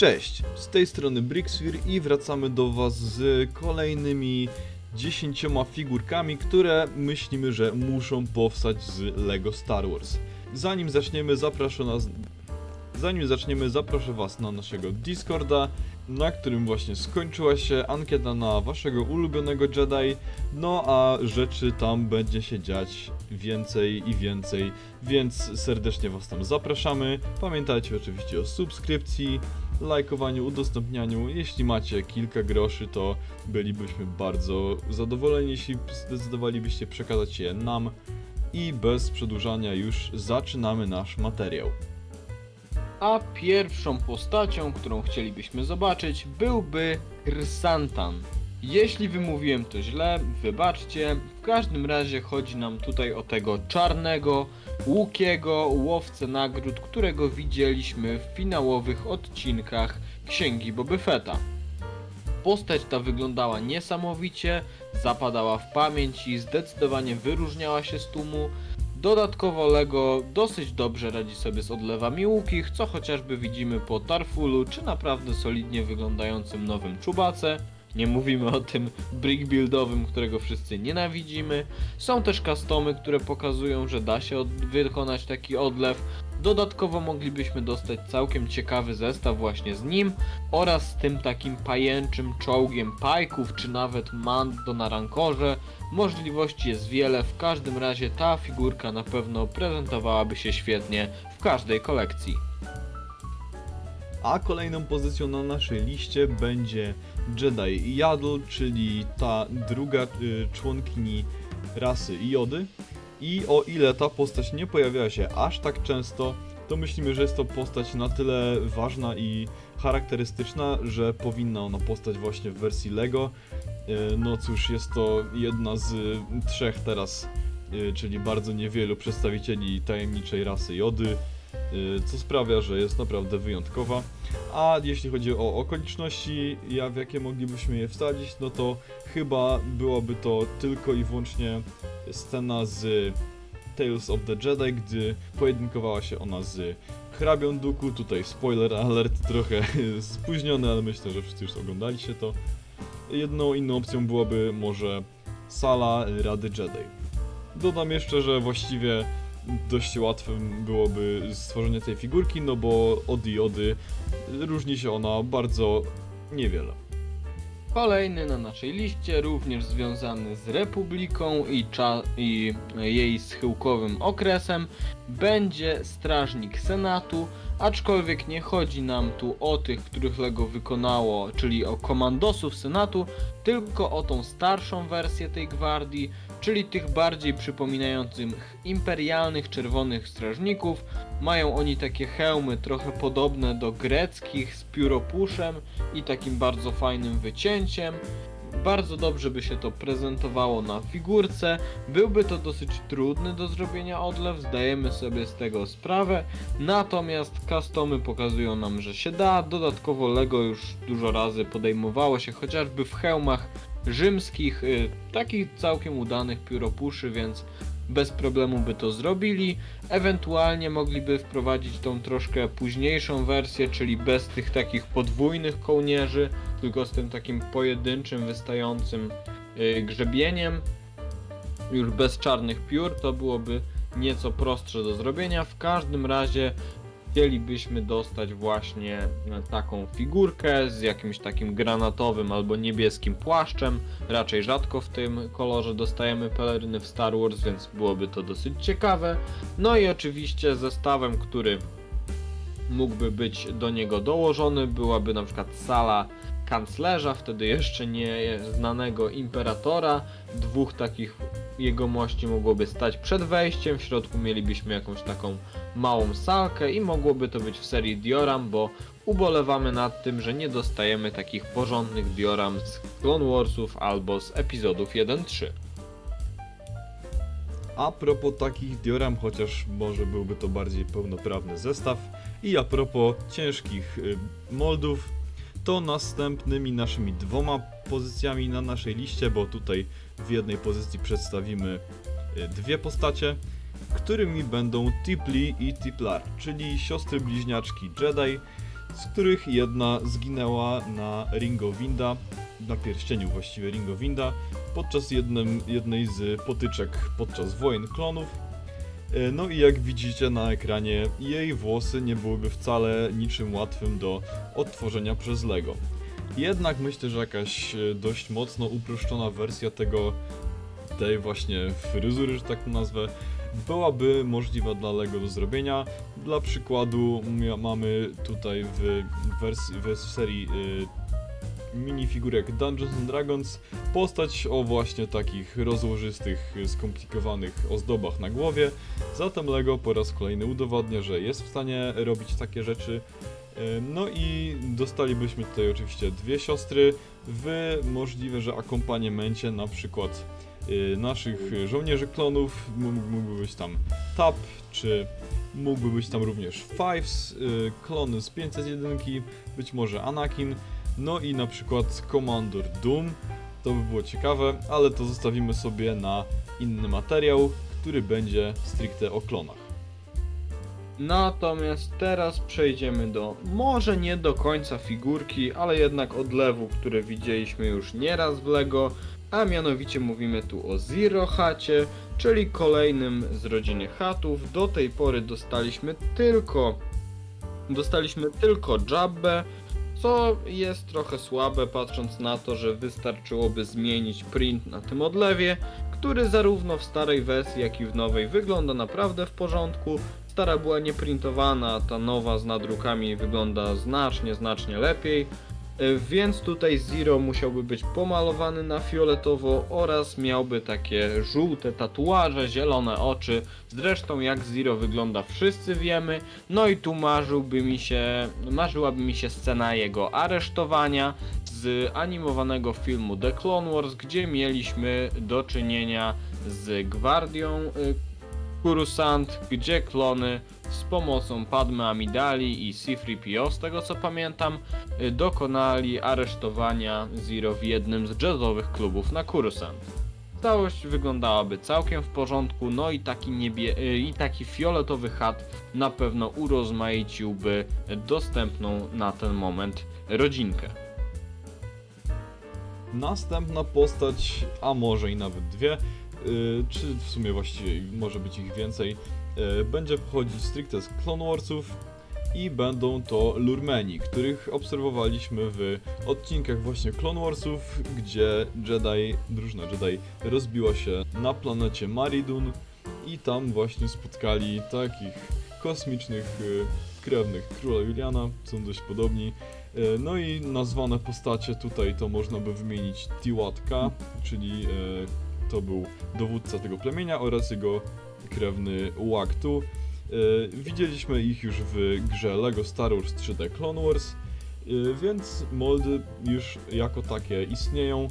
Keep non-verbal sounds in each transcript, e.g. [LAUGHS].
Cześć, z tej strony Brixfir i wracamy do Was z kolejnymi 10 figurkami, które myślimy, że muszą powstać z LEGO Star Wars. Zanim zaczniemy, zapraszam nas... Zanim zaczniemy, zaproszę Was na naszego Discorda, na którym właśnie skończyła się ankieta na Waszego ulubionego Jedi, no a rzeczy tam będzie się dziać więcej i więcej, więc serdecznie Was tam zapraszamy. Pamiętajcie oczywiście o subskrypcji, lajkowaniu, udostępnianiu. Jeśli macie kilka groszy, to bylibyśmy bardzo zadowoleni, jeśli zdecydowalibyście przekazać je nam. I bez przedłużania już zaczynamy nasz materiał. A pierwszą postacią, którą chcielibyśmy zobaczyć, byłby Krsantan. Jeśli wymówiłem to źle, wybaczcie. W każdym razie chodzi nam tutaj o tego czarnego, łukiego łowcę nagród, którego widzieliśmy w finałowych odcinkach Księgi Boby Fetta. Postać ta wyglądała niesamowicie, zapadała w pamięć i zdecydowanie wyróżniała się z tłumu. Dodatkowo Lego dosyć dobrze radzi sobie z odlewami łukich, co chociażby widzimy po Tarfulu, czy naprawdę solidnie wyglądającym nowym Czubace. Nie mówimy o tym brick buildowym, którego wszyscy nienawidzimy. Są też customy, które pokazują, że da się wykonać taki odlew. Dodatkowo moglibyśmy dostać całkiem ciekawy zestaw właśnie z nim oraz z tym takim pajęczym czołgiem pajków, czy nawet mando na rankorze. Możliwości jest wiele, w każdym razie ta figurka na pewno prezentowałaby się świetnie w każdej kolekcji. A kolejną pozycją na naszej liście będzie Jedi Yaddle, czyli ta druga y, członkini rasy Jody. I o ile ta postać nie pojawiała się aż tak często, to myślimy, że jest to postać na tyle ważna i charakterystyczna, że powinna ona postać właśnie w wersji LEGO. Y, No cóż, jest to jedna z trzech teraz, y, czyli bardzo niewielu przedstawicieli tajemniczej rasy Jody, co sprawia, że jest naprawdę wyjątkowa. A jeśli chodzi o okoliczności, w jakie moglibyśmy je wsadzić, no to chyba byłaby to tylko i wyłącznie scena z Tales of the Jedi, gdy pojedynkowała się ona z hrabią Duku. Tutaj spoiler alert [LAUGHS] trochę spóźniony, ale myślę, że wszyscy już oglądaliście to. Jedną inną opcją byłaby może sala Rady Jedi. Dodam jeszcze, że właściwie dość łatwym byłoby stworzenie tej figurki, no bo od Jody różni się ona bardzo niewiele. Kolejny na naszej liście, również związany z Republiką i, i jej schyłkowym okresem, będzie Strażnik Senatu, aczkolwiek nie chodzi nam tu o tych, których Lego wykonało, czyli o komandosów Senatu, tylko o tą starszą wersję tej gwardii, czyli tych bardziej przypominających imperialnych czerwonych strażników. Mają oni takie hełmy trochę podobne do greckich z pióropuszem i takim bardzo fajnym wycięciem. Bardzo dobrze by się to prezentowało na figurce. Byłby to dosyć trudny do zrobienia odlew, zdajemy sobie z tego sprawę. Natomiast customy pokazują nam, że się da. Dodatkowo Lego już dużo razy podejmowało się chociażby w hełmach rzymskich, y, takich całkiem udanych pióropuszy, więc bez problemu by to zrobili. Ewentualnie mogliby wprowadzić tą troszkę późniejszą wersję, czyli bez tych takich podwójnych kołnierzy, tylko z tym takim pojedynczym, wystającym y, grzebieniem. Już bez czarnych piór, to byłoby nieco prostsze do zrobienia. W każdym razie chcielibyśmy dostać właśnie taką figurkę z jakimś takim granatowym albo niebieskim płaszczem. Raczej rzadko w tym kolorze dostajemy peleryny w Star Wars, więc byłoby to dosyć ciekawe. No i oczywiście zestawem, który mógłby być do niego dołożony, byłaby na przykład sala kanclerza, wtedy jeszcze nie znanego imperatora. Dwóch takich jegomości mogłoby stać przed wejściem, w środku mielibyśmy jakąś taką małą salkę i mogłoby to być w serii dioram, bo ubolewamy nad tym, że nie dostajemy takich porządnych dioram z Clone Warsów albo z epizodów 1-3. A propos takich dioram, chociaż może byłby to bardziej pełnoprawny zestaw, i a propos ciężkich y, moldów, to następnymi naszymi dwoma pozycjami na naszej liście, bo tutaj w jednej pozycji przedstawimy y, dwie postacie, którymi będą Tipli i Tiplar, czyli siostry bliźniaczki Jedi. z których jedna zginęła na Ringowinda, na pierścieniu właściwie Ringowinda, podczas jednym, jednej z potyczek podczas wojen klonów. E, No i jak widzicie na ekranie, jej włosy nie byłyby wcale niczym łatwym do odtworzenia przez Lego. Jednak myślę, że jakaś e, dość mocno uproszczona wersja tego, tej właśnie fryzury, że tak to nazwę, byłaby możliwa dla Lego do zrobienia. Dla przykładu mamy tutaj w wersji, w serii y, minifigurek Dungeons and Dragons postać o właśnie takich rozłożystych, y, skomplikowanych ozdobach na głowie. Zatem Lego po raz kolejny udowadnia, że jest w stanie robić takie rzeczy. Y, No i dostalibyśmy tutaj oczywiście dwie siostry w możliwe, że akompaniamencie na przykład naszych żołnierzy klonów. Mógł- Mógłby być tam Tap, czy mógłby być tam również Fives, y, klony z 501, być może Anakin, no i na przykład Commander Doom. To by było ciekawe, ale to zostawimy sobie na inny materiał, który będzie stricte o klonach. Natomiast teraz przejdziemy do może nie do końca figurki, ale jednak odlewu, które widzieliśmy już nieraz w LEGO, a mianowicie mówimy tu o Zero Hacie, czyli kolejnym z rodziny Hatów. Do tej pory dostaliśmy tylko dostaliśmy tylko Jabbę, co jest trochę słabe patrząc na to, że wystarczyłoby zmienić print na tym odlewie, który zarówno w starej wersji, jak i w nowej wygląda naprawdę w porządku. Stara była nieprintowana, ta nowa z nadrukami wygląda znacznie, znacznie lepiej. Więc tutaj Zero musiałby być pomalowany na fioletowo oraz miałby takie żółte tatuaże, zielone oczy. Zresztą jak Zero wygląda wszyscy wiemy. No i tu marzyłby mi się, marzyłaby mi się scena jego aresztowania z animowanego filmu The Clone Wars, gdzie mieliśmy do czynienia z gwardią y, Kurusant, gdzie klony z pomocą Padme Amidali i C-3PO, z tego co pamiętam, dokonali aresztowania Zero w jednym z jazzowych klubów na Kurusant. Całość wyglądałaby całkiem w porządku, no i taki, niebie, y, i taki fioletowy chat na pewno urozmaiciłby dostępną na ten moment rodzinkę. Następna postać, a może i nawet dwie, czy w sumie właściwie może być ich więcej, y, będzie pochodzić stricte z Clone Warsów i będą to Lurmeni, których obserwowaliśmy w odcinkach właśnie Clone Warsów, gdzie Jedi, drużyna Jedi rozbiła się na planecie Maridun i tam właśnie spotkali takich kosmicznych y, krewnych króla Juliana, są dość podobni. No i nazwane postacie tutaj to można by wymienić Tiłatka, czyli to był dowódca tego plemienia oraz jego krewny Waktu. E, Widzieliśmy ich już w grze LEGO Star Wars 3D Clone Wars, e, więc moldy już jako takie istnieją.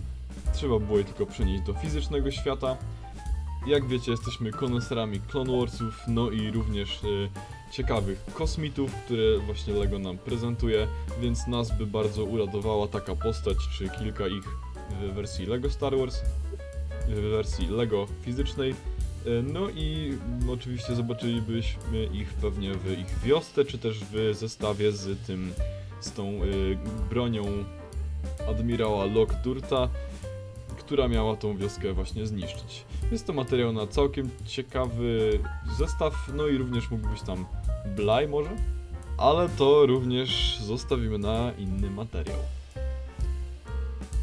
Trzeba było je tylko przenieść do fizycznego świata. Jak wiecie, jesteśmy koneserami Clone Warsów, no i również e, ciekawych kosmitów, które właśnie LEGO nam prezentuje, więc nas by bardzo uradowała taka postać, czy kilka ich w wersji LEGO Star Wars, w wersji LEGO fizycznej. E, No i oczywiście zobaczylibyśmy ich pewnie w ich wiosce, czy też w zestawie z tym, z tą y, bronią admirała Lockdurta, która miała tą wioskę właśnie zniszczyć. Jest to materiał na całkiem ciekawy zestaw, no i również mógł być tam Blaj może? Ale to również zostawimy na inny materiał.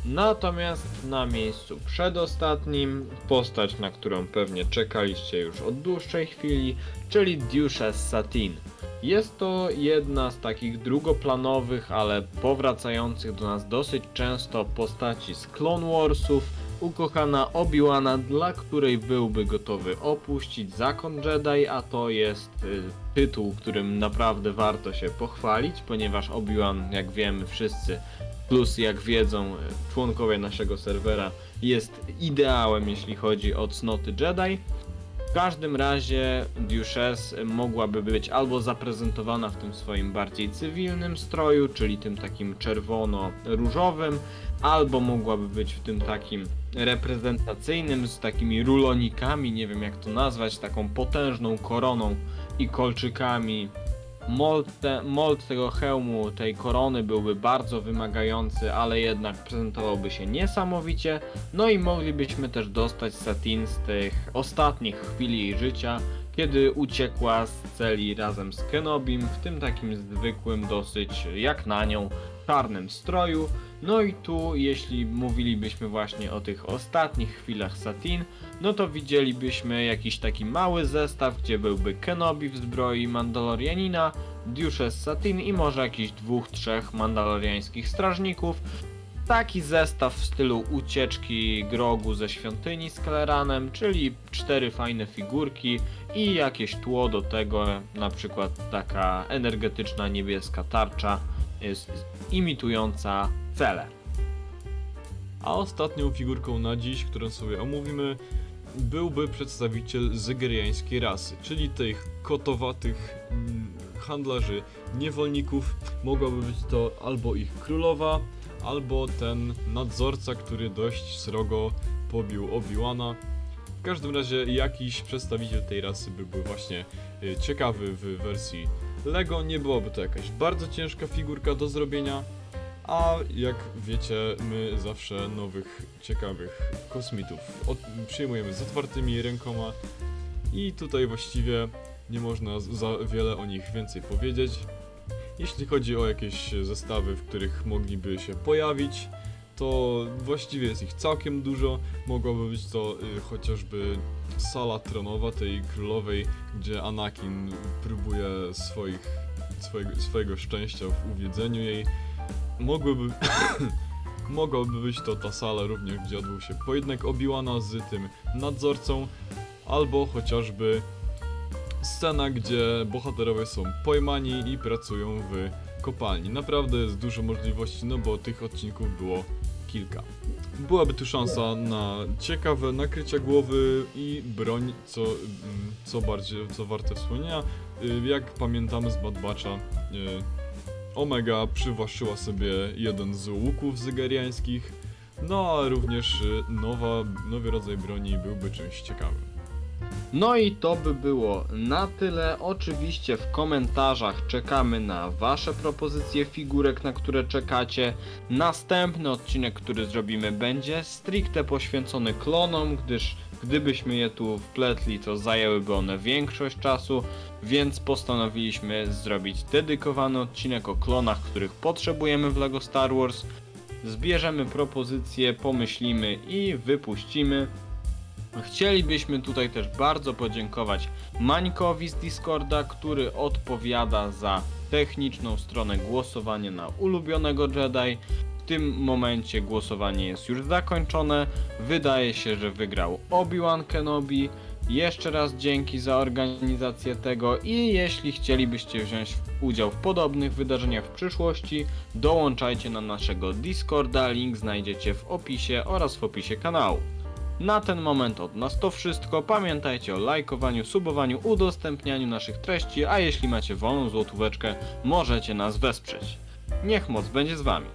Natomiast na miejscu przedostatnim postać, na którą pewnie czekaliście już od dłuższej chwili, czyli Duchess Satin. Jest to jedna z takich drugoplanowych, ale powracających do nas dosyć często postaci z Clone Warsów, ukochana Obi-Wana, dla której byłby gotowy opuścić zakon Jedi, a to jest y, tytuł, którym naprawdę warto się pochwalić, ponieważ Obi-Wan, jak wiemy wszyscy, plus jak wiedzą e, członkowie naszego serwera, jest ideałem jeśli chodzi o cnoty Jedi. W każdym razie Duchess mogłaby być albo zaprezentowana w tym swoim bardziej cywilnym stroju, czyli tym takim czerwono-różowym, albo mogłaby być w tym takim reprezentacyjnym z takimi rulonikami, nie wiem jak to nazwać, taką potężną koroną i kolczykami Mold, te, mold tego hełmu, tej korony byłby bardzo wymagający, ale jednak prezentowałby się niesamowicie. No i moglibyśmy też dostać Satin z tych ostatnich chwil jej życia, kiedy uciekła z celi razem z Kenobim w tym takim zwykłym, dosyć jak na nią, czarnym stroju. No i tu, jeśli mówilibyśmy właśnie o tych ostatnich chwilach Satin, no to widzielibyśmy jakiś taki mały zestaw, gdzie byłby Kenobi w zbroi Mandalorianina, Duchess Satin i może jakichś dwóch, trzech mandaloriańskich strażników. Taki zestaw w stylu ucieczki Grogu ze świątyni z Kleranem, czyli cztery fajne figurki i jakieś tło do tego, na przykład taka energetyczna niebieska tarcza jest imitująca cele. A ostatnią figurką na dziś, którą sobie omówimy, byłby przedstawiciel zygeriańskiej rasy, czyli tych kotowatych mm, handlarzy, niewolników. Mogłaby być to albo ich królowa, albo ten nadzorca, który dość srogo pobił Obi-Wana. W każdym razie jakiś przedstawiciel tej rasy byłby właśnie y, ciekawy w wersji Lego. Nie byłaby to jakaś bardzo ciężka figurka do zrobienia, a jak wiecie, my zawsze nowych, ciekawych kosmitów od, przyjmujemy z otwartymi rękoma i tutaj właściwie nie można za wiele o nich więcej powiedzieć. Jeśli chodzi o jakieś zestawy, w których mogliby się pojawić, to właściwie jest ich całkiem dużo. Mogłaby być to y, chociażby sala tronowa tej królowej, gdzie Anakin próbuje swoich, swojego, swojego szczęścia w uwiedzeniu jej. Mogłyby, [COUGHS] mogłaby być to ta sala również, gdzie odbył się pojedynek Obi-Wana z tym nadzorcą, albo chociażby scena, gdzie bohaterowie są pojmani i pracują w kopalni. Naprawdę jest dużo możliwości, no bo tych odcinków było kilka. Byłaby tu szansa na ciekawe nakrycia głowy i broń, co, co bardziej, co warte wspomnienia. Y, Jak pamiętamy z Bad y, Omega przywłaszczyła sobie jeden z łuków zygeriańskich, no a również y, nowa, nowy rodzaj broni byłby czymś ciekawym. No i to by było na tyle. Oczywiście w komentarzach czekamy na Wasze propozycje figurek, na które czekacie. Następny odcinek, który zrobimy, będzie stricte poświęcony klonom, gdyż gdybyśmy je tu wpletli, to zajęłyby one większość czasu, więc postanowiliśmy zrobić dedykowany odcinek o klonach, których potrzebujemy w LEGO Star Wars. Zbierzemy propozycje, pomyślimy i wypuścimy. Chcielibyśmy tutaj też bardzo podziękować Mańkowi z Discorda, który odpowiada za techniczną stronę głosowania na ulubionego Jedi. W tym momencie głosowanie jest już zakończone. Wydaje się, że wygrał Obi-Wan Kenobi. Jeszcze raz dzięki za organizację tego i jeśli chcielibyście wziąć udział w podobnych wydarzeniach w przyszłości, dołączajcie na naszego Discorda, link znajdziecie w opisie oraz w opisie kanału. Na ten moment od nas to wszystko. Pamiętajcie o lajkowaniu, subowaniu, udostępnianiu naszych treści, a jeśli macie wolną złotóweczkę, możecie nas wesprzeć. Niech moc będzie z wami.